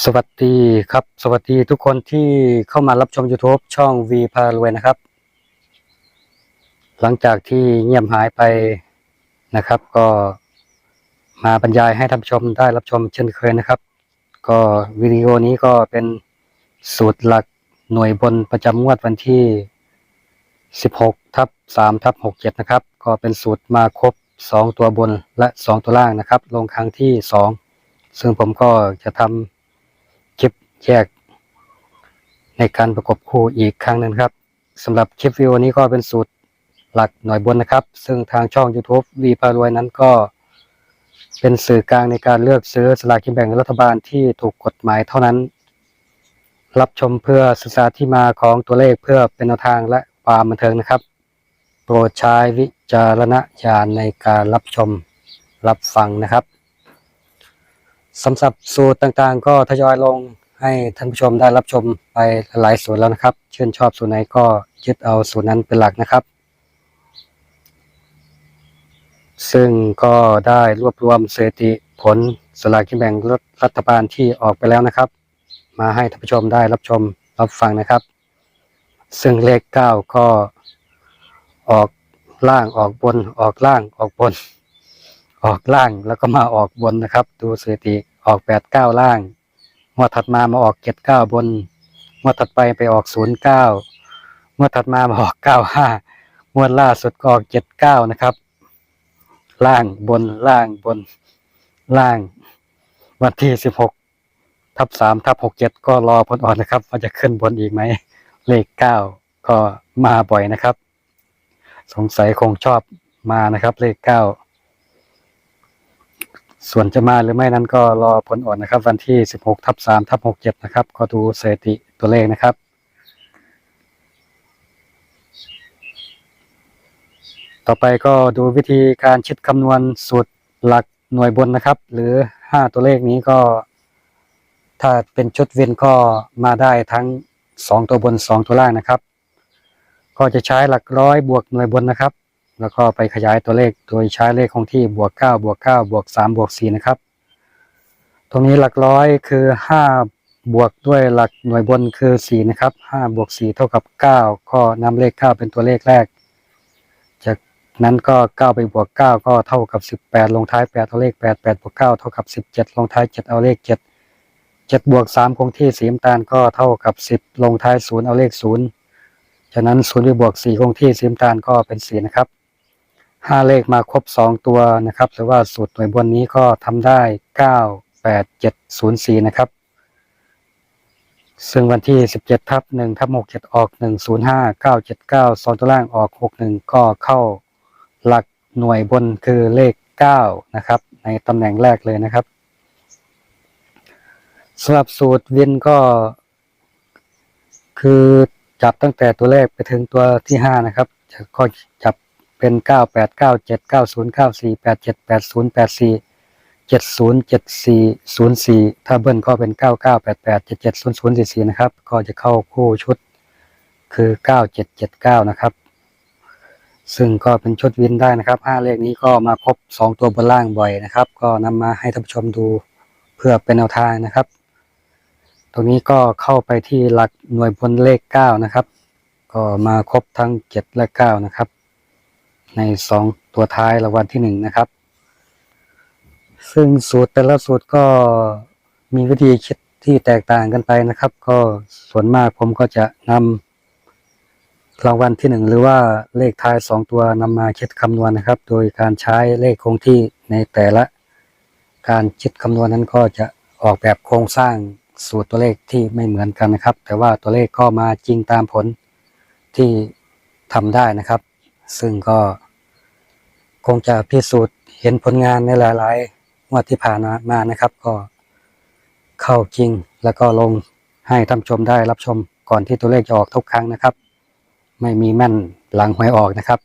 สวัสดีครับ สวัสดีทุกคนที่เข้ามารับชม YouTube ช่อง V พารวยนะครับ หลังจากที่เงียบหายไปนะครับ ก็มาบรรยายให้ท่านผู้ชมได้รับชมเช่นเคยนะครับ ก็วิดีโอนี้ก็เป็นสูตรหลักหน่วยบนประจำงวดวันที่ 16ทับ3ทับ67 นะครับ ก็เป็นสูตรมาครบ 2 ตัวบนและ 2 ตัวล่างนะครับ ลงครั้งที่ 2 ซึ่งผมก็จะทำ แยก ในการประกบคู่อีกครั้งหนึ่งครับสำหรับคลิปวิดีโอนี้ก็เป็นสูตรหลักหน่วยบนนะครับ ซึ่งทางช่อง YouTube วีพารวยนั้นก็ เป็นสื่อกลางในการเลือกซื้อสลากกินแบ่งรัฐบาลที่ถูกกฎหมายเท่านั้น รับชมเพื่อศึกษาที่มาของตัวเลขเพื่อเป็นแนวทางและความบันเทิงนะครับ โปรดใช้วิจารณญาณในการรับชมรับฟังนะครับสำหรับสูตรต่างๆ ก็ทยอยลง ให้ท่านผู้ชมได้รับชมไปหลายสูตรแล้วนะครับ ชื่นชอบสูตรไหนก็ยึดเอาสูตรนั้นเป็นหลักนะครับ ซึ่งก็ได้รวบรวมสถิติผลสลากกินแบ่งรัฐบาลที่ออกไปแล้วนะครับ มาให้ท่านผู้ชมได้รับชมรับฟังนะครับ ซึ่งเลขเก้าก็ออกล่างออกบนออกล่างออกบน ออกล่างแล้วก็มาออกบนนะครับ ดูสถิติออกแปดเก้าล่าง วดถัดมามาออกเจ็ดเก้าบนงวดถัดไปไปออกศูนย์เก้างวดถัดมามาออกเก้าห้างวดล่าสุดก็ออกเจ็ดเก้านะครับ ล่างบนล่างบนล่าง วันที่สิบหกทับสามทับหกเจ็ดก็รอผลออกนะครับ ว่าจะขึ้นบนอีกไหม เลขเก้าก็มาบ่อยนะครับ สงสัยคงชอบมานะครับ เลขเก้า ส่วนจะมาหรือไม่นั้นก็รอผลออกนะครับ วันที่สิบหกทับสามทับหกเจ็ดนะครับ ก็ดูสถิติตัวเลขนะครับต่อไปก็ดูวิธีการคิดคำนวณสูตรหลักหน่วยบนนะครับ หรือห้าตัวเลขนี้ก็ ถ้าเป็นชุดวินก็มาได้ทั้งสองตัวบนสองตัวล่างนะครับ ก็จะใช้หลักร้อยบวกหน่วยบนนะครับ แล้วก็ไปขยายตัวเลขโดยใช้เลขคงที่บวกเก้าบวกเก้าบวกสามบวกสี่นะครับ ตรงนี้หลักร้อยคือห้าบวกด้วยหลักหน่วยบนคือสี่นะครับห้าบวกสี่เท่ากับเก้าก็นำเลขเก้าเป็นตัวเลขแรก จากนั้นก็เก้าไปบวกเก้าก็เท่ากับสิบแปดลงท้ายแปดเอาเลขแปดแปดบวกเก้าเท่ากับสิบเจ็ดลงท้ายเจ็ดเอาเลขเจ็ดเจ็ดบวกสามคงที่สีน้ำตาลก็เท่ากับสิบลงท้ายศูนย์เอาเลขศูนย์จากนั้นศูนย์ไปบวกสี่คงที่สีน้ำตาลก็เป็นสี่นะครับ ห้าเลขมาครบสองตัวนะครับหรือว่าสูตรหน่วยบนนี้ก็ทำได้เก้าแปดเจ็ดศูนย์สี่นะครับ ซึ่งวันที่17ทับ1ทับ67ออก105 979 2ตัวล่างออก61ก็เข้าหลักหน่วยบนคือเลข9นะครับ ในตำแหน่งแรกเลยนะครับสำหรับสูตรวินก็ คือจับตั้งแต่ตัวเลขไปถึงตัวที่5นะครับก็จับ เป็น9 8 9 7 9 0 9 4 8 7 8 0 8 4เก้าศูนย์เก้าสี่แปดเจ็ดแปดศูนย์แปดสี่เจ็ดศูนย์เจ็ดสี่ศูนย์สี่ถ้าเบิ้ลก็เป็นเก้าเก้าแปดแปดเจ็ดเจ็ดศูนย์ศูนย์สี่สี่นะครับ ก็จะเข้าคู่ชุดคือเก้าเจ็ดเจ็ดเก้านะครับ ซึ่งก็เป็นชุดวินได้นะครับห้าเลขนี้ก็มาครบสองตัวบนล่างบ่อยนะครับ ก็นำมาให้ท่านผู้ชมดูเพื่อเป็นแนวทางนะครับ ตรงนี้ก็เข้าไปที่หลักหน่วยบนเลขเก้านะครับ ก็มาครบทั้งเจ็ดและเก้านะครับ ในสองตัวท้ายรางวัลที่หนึ่งนะครับ ซึ่งสูตรแต่ละสูตรก็มีวิธีคิดที่แตกต่างกันไปนะครับ ก็ส่วนมากผมก็จะนำรางวัลที่หนึ่งหรือว่าเลขท้ายสองตัวนำมาคิดคำนวณนะครับ โดยการใช้เลขคงที่ในแต่ละ การคิดคำนวณนั้นก็จะออกแบบโครงสร้างสูตรตัวเลขที่ไม่เหมือนกันนะครับ แต่ว่าตัวเลขก็มาจริงตามผลที่ทำได้นะครับ ซึ่งก็คงจะพิสูจน์เห็นผลงานในหลายๆงวดที่ผ่านมานะครับ ก็เข้าจริงแล้วก็ลงให้ท่านชมได้รับชมก่อนที่ตัวเลขจะออกทุกครั้งนะครับ ไม่มีแม่นหลังหวยออกนะครับ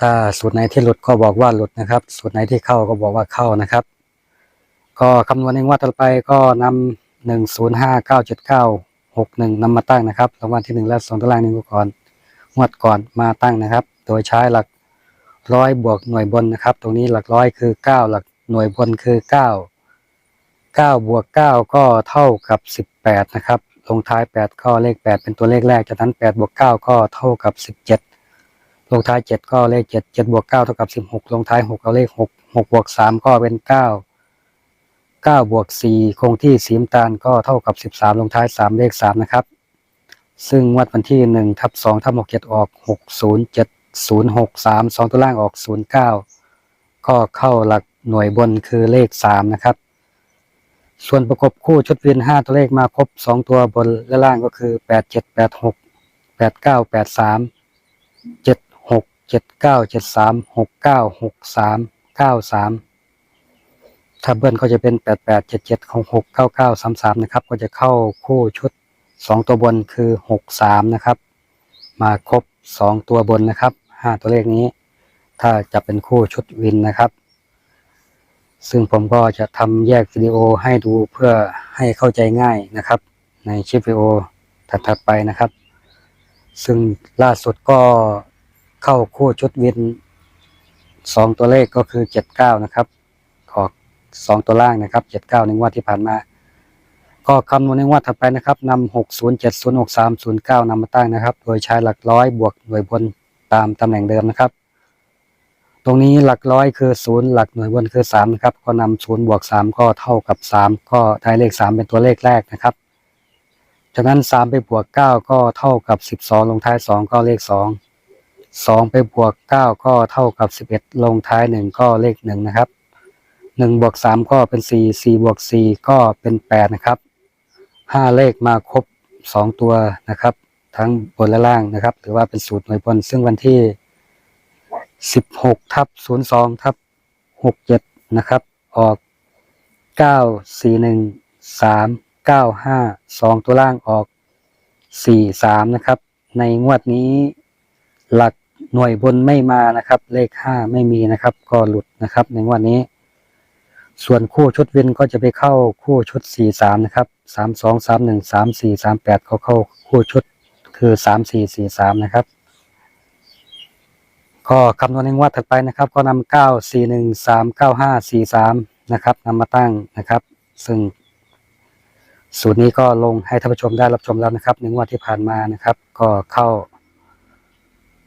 ถ้าสูตรไหนที่หลุดก็บอกว่าหลุดนะครับ สูตรไหนที่เข้าก็บอกว่าเข้านะครับ ก็คำนวณในงวดต่อไปก็นำหนึ่งศูนย์ห้าเก้าเจ็ดเก้าหกหนึ่งนำมาตั้งนะครับรางวัลที่หนึ่งและสองตัวล่างหนึ่งก่อน งวดก่อนมาตั้งนะครับ โดยใช้หลักร้อยบวกหน่วยบนนะครับ ตรงนี้หลักร้อยคือเก้าหลักหน่วยบนคือเก้าเก้าบวกเก้าก็เท่ากับสิบแปดนะครับลงท้ายแปดก็เลขแปดเป็นตัวเลขแรก จากนั้นแปดบวกเก้าก็เท่ากับสิบเจ็ดลงท้ายเจ็ดก็เลขเจ็ดเจ็ดบวกเก้าเท่ากับสิบหกลงท้ายหกเอาเลขหกหกบวกสามก็เป็นเก้าเก้าบวกสี่คงที่สีน้ำตาลก็เท่ากับสิบสามลงท้ายสามเลขสามนะครับ ซึ่งวัดวันที่หนึ่งทับสองทับหกเจ็ดออกหกศูนย์เจ็ดศูนย์หกสามสองตัวล่างออกศูนย์เก้าก็เข้าหลักหน่วยบนคือเลขสามนะครับ ส่วนประกบคู่ชุดวินห้าตัวเลขมาครบสองตัวบนและล่างก็คือแปดเจ็ดแปดหกแปดเก้าแปดสามเจ็ดหกเจ็ดเก้าเจ็ดสามหกเก้าหกสามเก้าสามถ้าเบิ้ลก็จะเป็นแปดแปดเจ็ดเจ็ดของหกเก้าเก้าสามสามนะครับ ก็จะเข้าคู่ชุด สองตัวบนคือหกสามนะครับ มาครบสองตัวบนนะครับห้าตัวเลขนี้ ถ้าจะเป็นคู่ชุดวินนะครับ ซึ่งผมก็จะทำแยกวิดีโอให้ดูเพื่อให้เข้าใจง่ายนะครับ ในคลิปวิดีโอถัดๆไปนะครับ ซึ่งล่าสุดก็เข้าคู่ชุดวินสองตัวเลขก็คือเจ็ดเก้านะครับออสองตัวล่างนะครับเจ็ดเก้าในงวดที่ผ่านมา ก็คำนวณในงวดถัดไปนะครับนำหกศูนย์เจ็ดศูนย์หกสามศูนย์เก้านำมาตั้งนะครับ โดยใช้หลักร้อยบวกหน่วยบนตามตำแหน่งเดิมนะครับ ตรงนี้หลักร้อยคือศูนย์หลักหน่วยบนคือสามนะครับ ก็นำศูนย์บวกสามก็เท่ากับสามก็ได้เลขสามเป็นตัวเลขแรกนะครับ จากนั้นสามไปบวกเก้าก็เท่ากับสิบสองลงท้ายสองก็เลขสองสองไปบวกเก้าก็เท่ากับสิบเอ็ดลงท้ายหนึ่งก็เลขหนึ่งนะครับหนึ่งบวกสามก็เป็นสี่สี่บวกสี่ก็เป็นแปดนะครับ ห้าเลขมาครบสองตัวนะครับ ทั้งบนและล่างนะครับหรือว่าเป็นสูตรหน่วยบนซึ่งวันที่สิบหกทับศูนย์สองทับหกเจ็ดนะครับ ออกเก้าสี่หนึ่งสามเก้าห้าสองตัวล่างออกสี่สามนะครับ ในงวดนี้หลักหน่วยบนไม่มานะครับ เลขห้าไม่มีนะครับ ก็หลุดนะครับ ในงวดนี้ ส่วนคู่ชุดวินก็จะไปเข้าคู่ชุดสี่สามนะครับสามสองสามหนึ่งสามสี่สามแปดเขาเข้าคู่ชุดคือสามสี่สี่สามนะครับ ก็คำนวณในงวดถัดไปนะครับ ก็นำเก้าสี่หนึ่งสามเก้าห้าสี่สามนะครับนำมาตั้งนะครับ ซึ่งสูตรนี้ก็ลงให้ท่านผู้ชมได้รับชมแล้วนะครับในงวดที่ผ่านมานะครับ ก็เข้า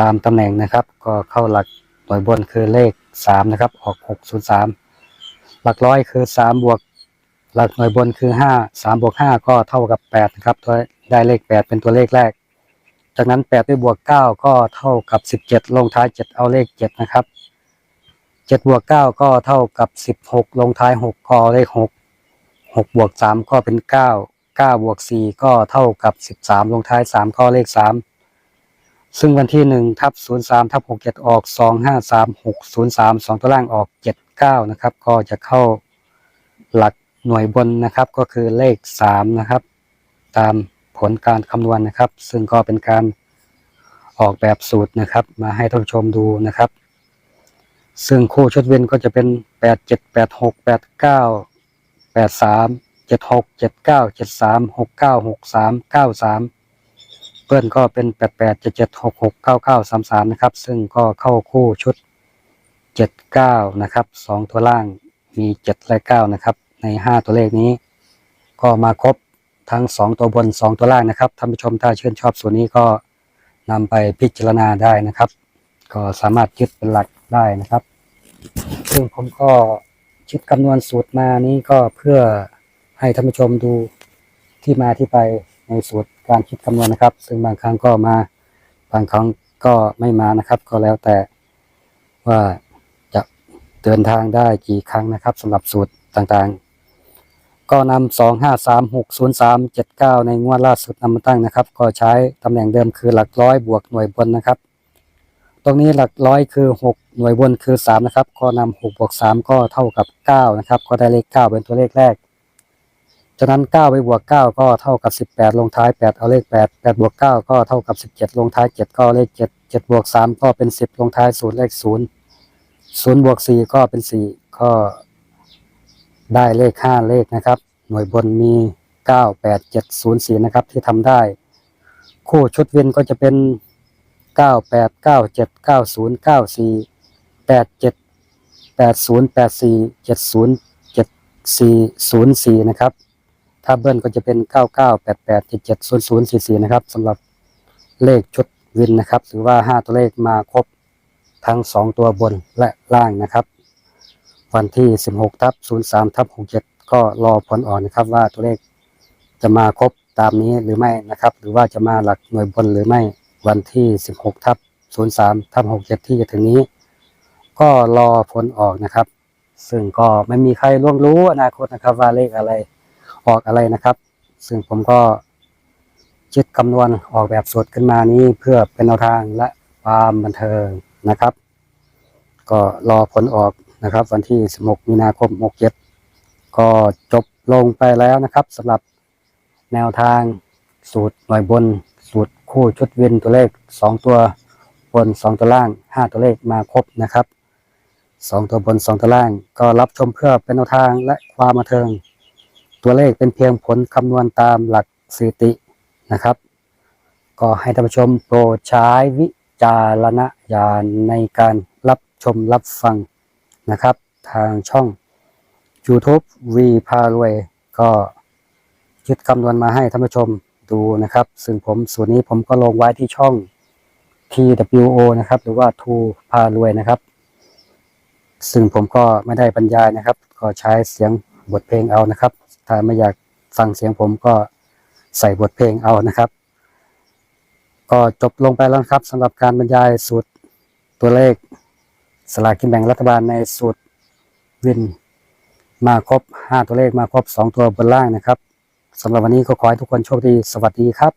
ตามตำแหน่งนะครับ ก็เข้าหลักหน่วยบนคือเลขสามนะครับ ออกหกศูนย์สาม หลักร้อยคือสามบวกหลักหน่วยบนคือห้าสามบวกห้าก็เท่ากับแปดนะครับตัวได้เลขแปดเป็นตัวเลขแรก จากนั้นแปดไปบวกเก้าก็เท่ากับสิบเจ็ดลงท้ายเจ็ดเอาเลขเจ็ดนะครับเจ็ดบวกเก้าก็เท่ากับสิบหกลงท้ายหกก็เอาเลขหกหกบวกสามก็เป็นเก้าเก้าบวกสี่ก็เท่ากับสิบสามลงท้ายสามก็เลขสาม ซึ่งวันที่หนึ่งทับศูนย์สามทับหกเจ็ดออกสองห้าสามหกศูนย์สามสองตัวล่างออกเจ็ดเก้านะครับ ก็จะเข้าหลักหน่วยบนนะครับก็คือเลขสามนะครับ ตามผลการคำนวณนะครับ ซึ่งก็เป็นการออกแบบสูตรนะครับ มาให้ท่านชมดูนะครับ ซึ่งคู่ชุดเว้นก็จะเป็นแปดเจ็ดแปดหกแปดเก้าแปดสามเจ็ดหกเจ็ดเก้าเจ็ดสามหกเก้าหกสามเก้าสาม เปิ้ลก็เป็นแปดแปดเจ็ดเจ็ดหกหกเก้าเก้าสามสามนะครับ ซึ่งก็เข้าคู่ชุดเจ็ดเก้านะครับสองตัวล่างมีเจ็ดและเก้านะครับ ในห้าตัวเลขนี้ ก็มาครบทั้งสองตัวบนสองตัวล่างนะครับท่านผู้ชมถ้าชื่นชอบส่วนนี้ก็นำไปพิจารณาได้นะครับ ก็สามารถยึดเป็นหลักได้นะครับ ซึ่งผมก็คิดคำนวณสูตรมานี้ก็เพื่อให้ท่านผู้ชมดูที่มาที่ไปในสูตร การคิดคำนวณนะครับ ซึ่งบางครั้งก็มาบางครั้งก็ไม่มานะครับ ก็แล้วแต่ว่าจะเดินทางได้กี่ครั้งนะครับสำหรับสูตรต่างๆ ก็นำสองห้าสามหกศูนย์สามเจ็ดเก้าในงวดล่าสุดนำมาตั้งนะครับ ก็ใช้ตำแหน่งเดิมคือหลักร้อยบวกหน่วยบนนะครับ ตรงนี้หลักร้อยคือหกหน่วยบนคือสามนะครับ ก็นำหกบวกสามก็เท่ากับเก้านะครับ ก็ได้เลขเก้าเป็นตัวเลขแรก จากนั้นเก้าไปบวกเก้าก็เท่ากับสิบแปดลงท้ายแปดเอาเลขแปดแปดบวกเก้าก็เท่ากับสิบเจ็ดลงท้ายเจ็ดก็เลขเจ็ดเจ็ดบวกสามก็เป็นสิบลงท้ายศูนย์เลขศูนย์ศูนย์บวกสี่ก็เป็นสี่ก็ได้เลขห้าเลขนะครับ หน่วยบนมี 9 8 7 0 4 นะครับ ที่ทำได้ คู่ชุดวินก็จะเป็น 9 8 9 7 9 0 9 4 8 7 8 0 8 4 7 0 7 404 นะครับ ถ้าเบิ้ลก็จะเป็น 9988770044 นะครับสำหรับเลขชุดวินนะครับหรือว่า 5 ตัวเลขมาครบทั้ง 2 ตัวบนและล่างนะครับ วันที่ 16ทับ03ทับ67 ก็รอผลออกนะครับว่าตัวเลขจะมาครบตามนี้หรือไม่นะครับ หรือว่าจะมาหลักหน่วยบนหรือไม่วันที่ 16ทับ03ทับ67 ที่จะถึงนี้ ก็รอผลออกนะครับ ซึ่งก็ไม่มีใครล่วงรู้อนาคตนะครับว่าเลขอะไร ออกอะไรนะครับ ซึ่งผมก็คิดคำนวณออกแบบสูตรขึ้นมานี้เพื่อเป็นแนวทางและความบันเทิงนะครับ ก็รอผลออกนะครับ วันที่ 16 มีนาคม 67 ก็จบลงไปแล้วนะครับสำหรับแนวทางสูตรหน่วยบน สูตรคู่ชุดวินตัวเลข 2 ตัวบน 2 ตัวล่าง 5 ตัวเลขมาครบนะครับ 2 ตัวบน 2 ตัวล่าง ก็รับชมเพื่อเป็นแนวทางและความบันเทิง ตัวเลขเป็นเพียงผลคำนวณตามหลักสถิตินะครับ ก็ให้ท่านผู้ชมโปรดใช้วิจารณญาณในการรับชมรับฟังนะครับ ทางช่อง YouTube V พารวย ก็ยึดคำนวณมาให้ท่านผู้ชมดูนะครับ ซึ่งผมส่วนนี้ผมก็ลงไว้ที่ช่อง TWO นะครับ หรือว่า Two พารวยนะครับ ซึ่งผมก็ไม่ได้บรรยายนะครับ ก็ใช้เสียงบทเพลงเอานะครับ ถ้าไม่อยากฟังเสียงผมก็ใส่บทเพลงเอานะครับ ก็จบลงไปแล้วครับสำหรับการบรรยายสูตรตัวเลขสลากกินแบ่งรัฐบาลในสูตรวินมาครบ 5 ตัวเลขมาครบ 2 ตัวบนล่างนะครับสำหรับวันนี้ก็ขอให้ทุกคนโชคดี สวัสดีครับ